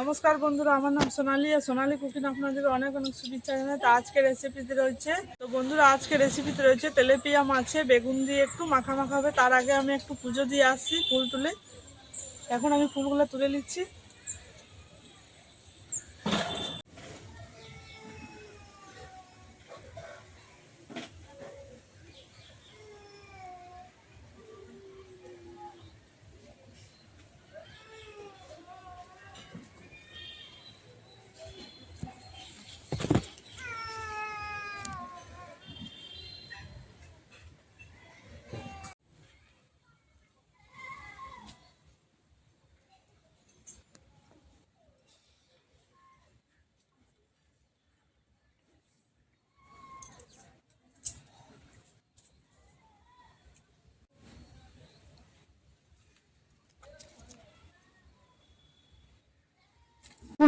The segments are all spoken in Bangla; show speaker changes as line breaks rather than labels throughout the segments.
নমস্কার বন্ধুরা, আমার নাম সোনালি আর সোনালি কুকিং আপনাদের অনেক অনেক শুভেচ্ছা জানাই। তো আজকে রেসিপিতে রয়েছে। তো বন্ধুরা, আজকে রেসিপিতে রয়েছে তেলেপিয়া মাছে, বেগুন দিয়ে একটু মাখা মাখা হবে। তার আগে আমি একটু পুজো দিয়ে আসছি ফুল তুলে। এখন আমি ফুলগুলো তুলে নিচ্ছি।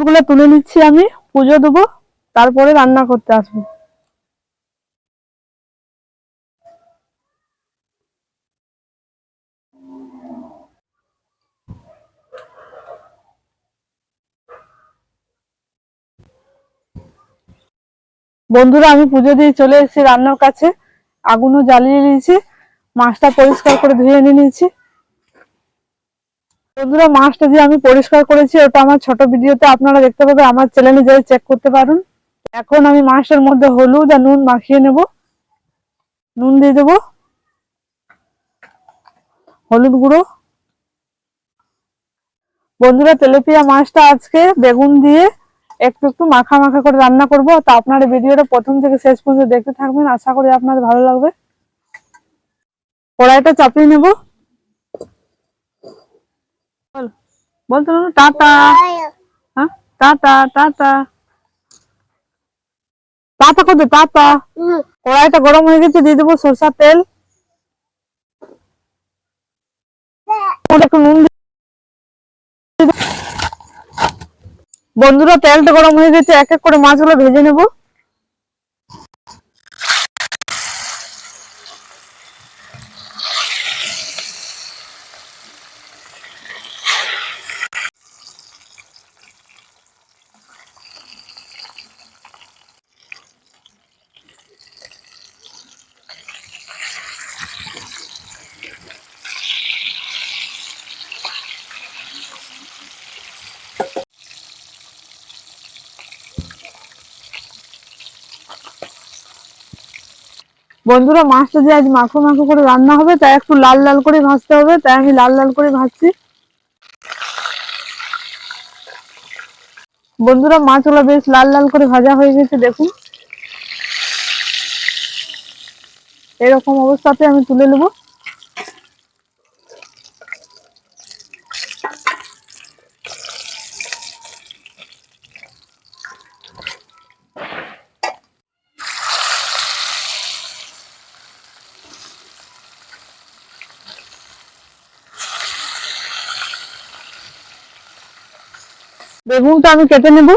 ফুলগুলো তুলে নিচ্ছি আমি, পুজো দেবো, তারপরে রান্না করতে আসব। বন্ধুরা, আমি পুজো দিয়ে চলে এসেছি রান্নার কাছে। আগুনও জ্বালিয়ে নিয়েছি, মাছটা পরিষ্কার করে ধুয়ে নিয়ে নিয়েছি। বন্ধুরা, মাছটা যে আমি পরিষ্কার করেছি, ওটা আমার ছোট ভিডিওতে আপনারা দেখতে পাবে আমার চ্যানেলে যাই চেক করতে পারুন। এখন আমি মাছটার মধ্যে হলুদ আর নুন মাখিয়ে নেব। নুন দিয়ে দেবো। হলুদ গুঁড়ো। বন্ধুরা, তেলেপিয়া মাছটা আজকে বেগুন দিয়ে একটু একটু মাখা মাখা করে রান্না করব। তা আপনারা ভিডিওটা প্রথম থেকে শেষ পর্যন্ত দেখতে থাকবেন। আশা করি আপনাদের ভালো লাগবে। কড়াইটা চাপিয়ে নেব। বলতো না টাটা। হ্যাঁ? Tata tata. টাটা কড়াইটা গরম হয়ে গেছে দিয়ে দেবো সরষার তেল। একটু নুন বন্ধুরা তেলটা গরম হয়ে গেছে এক এক করে মাছগুলো ভেজে নেব। বন্ধুরা, মাছটা যে আজ মাখো মাখো করে রান্না হবে তাই একটু লাল লাল করে ভাজতে হবে তাই আমি লাল লাল করে ভাজছি। বন্ধুরা, মাছগুলো বেশ লাল লাল করে ভাজা হয়ে গেছে, দেখুন। এরকম অবস্থাতে আমি তুলে নেব। বেগুনটা আমি কেটে নেব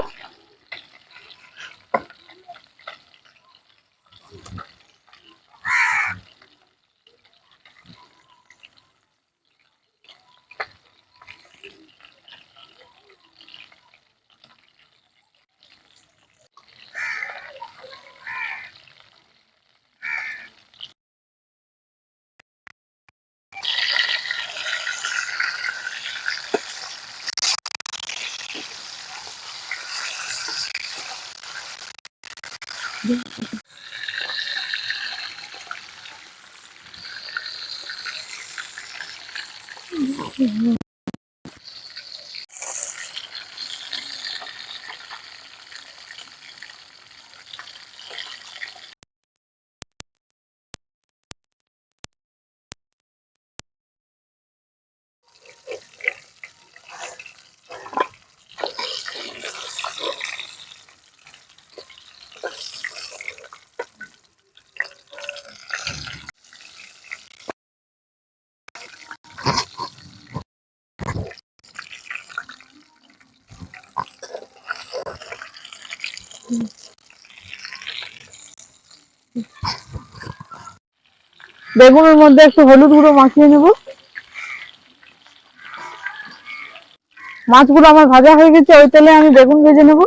Yeah. বেগুনের মধ্যে একটু হলুদ গুঁড়ো মাখিয়ে নেব। মাছগুলো আমার ভাজা হয়ে গেছে, ওই তেলে আমি বেগুন ভেজে নেব।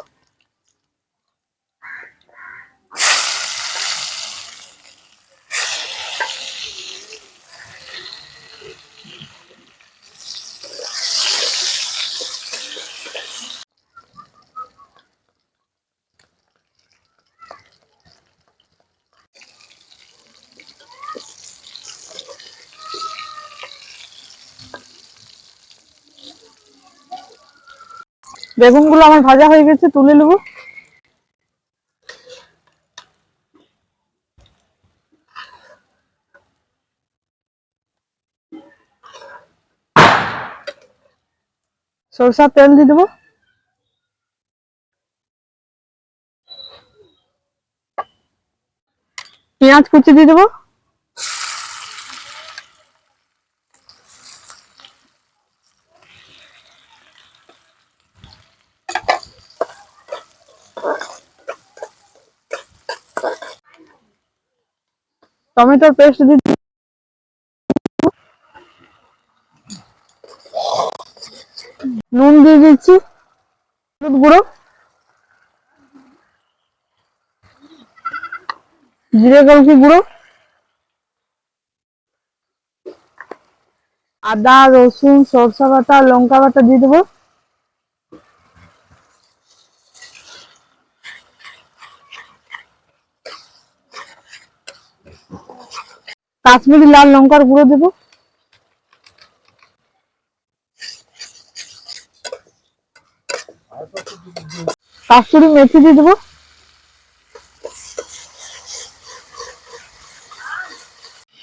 বেগুনগুলো আমার ভাজা হয়ে গেছে, তুলে নেব। সরষার তেল দিয়ে দেবো। পেঁয়াজ কুচি দিয়ে দেবো। টমেটোর পেস্ট দিয়ে নুন দিয়ে দিচ্ছি, হলুদ গুঁড়ো, জিরে গলকি গুঁড়ো, আদা, রসুন, সরষা বাটা, লঙ্কা বাটা দিয়ে দেবো। কাশ্মীরি লাল লঙ্কার গুঁড়ো দেবো। কাশ্মীরি মেথি দিয়ে দেবো।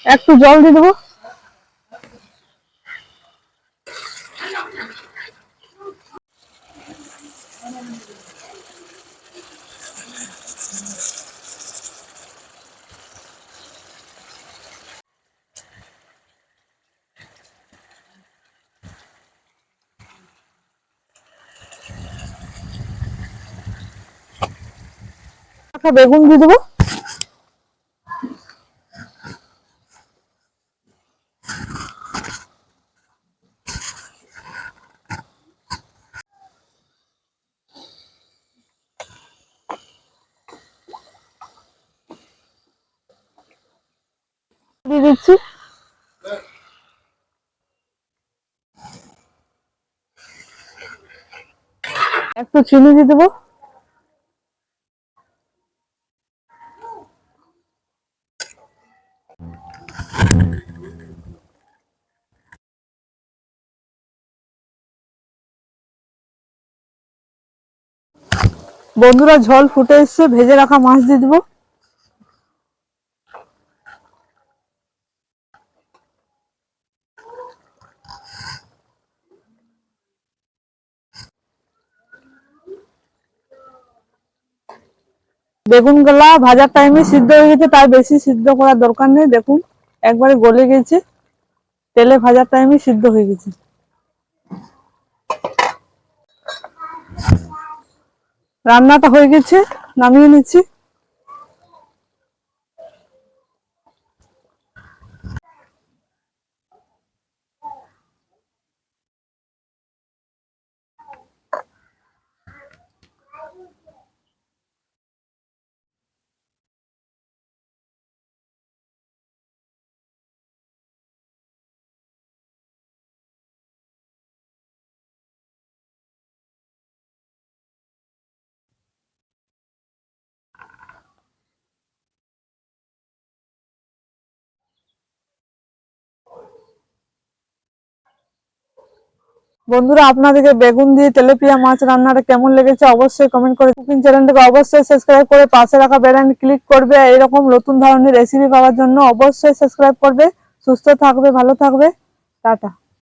একটু জল দিয়ে দেবো। একটা বেগুন দিয়ে দেবো। দিয়ে দিচ্ছি। একটু চিনি দিয়ে দেবো। বন্ধুরা ঝোল ফুটে এসছে, ভেজে রাখা মাছ দিয়ে দেবো। বেগুন গলা ভাজার টাইমে সিদ্ধ হয়ে গেছে তাই বেশি সিদ্ধ করার দরকার নেই। দেখুন, একবারে গলে গেছে, তেলে ভাজার টাইমে সিদ্ধ হয়ে গেছে। রান্নাটা হয়ে গেছে নামিয়ে নিচ্ছি। বন্ধুরা, আপনাদেরকে বেগুন দিয়ে তেলেপিয়া মাছ রান্নাটা কেমন লেগেছে অবশ্যই কমেন্ট করে কুকিং চ্যানেলটাকে অবশ্যই সাবস্ক্রাইব করে পাশে রাখা বেল আইকন ক্লিক করবে এরকম নতুন ধরনের রেসিপি পাওয়ার জন্য অবশ্যই সাবস্ক্রাইব করবে। সুস্থ থাকবে, ভালো থাকবে। টাটা।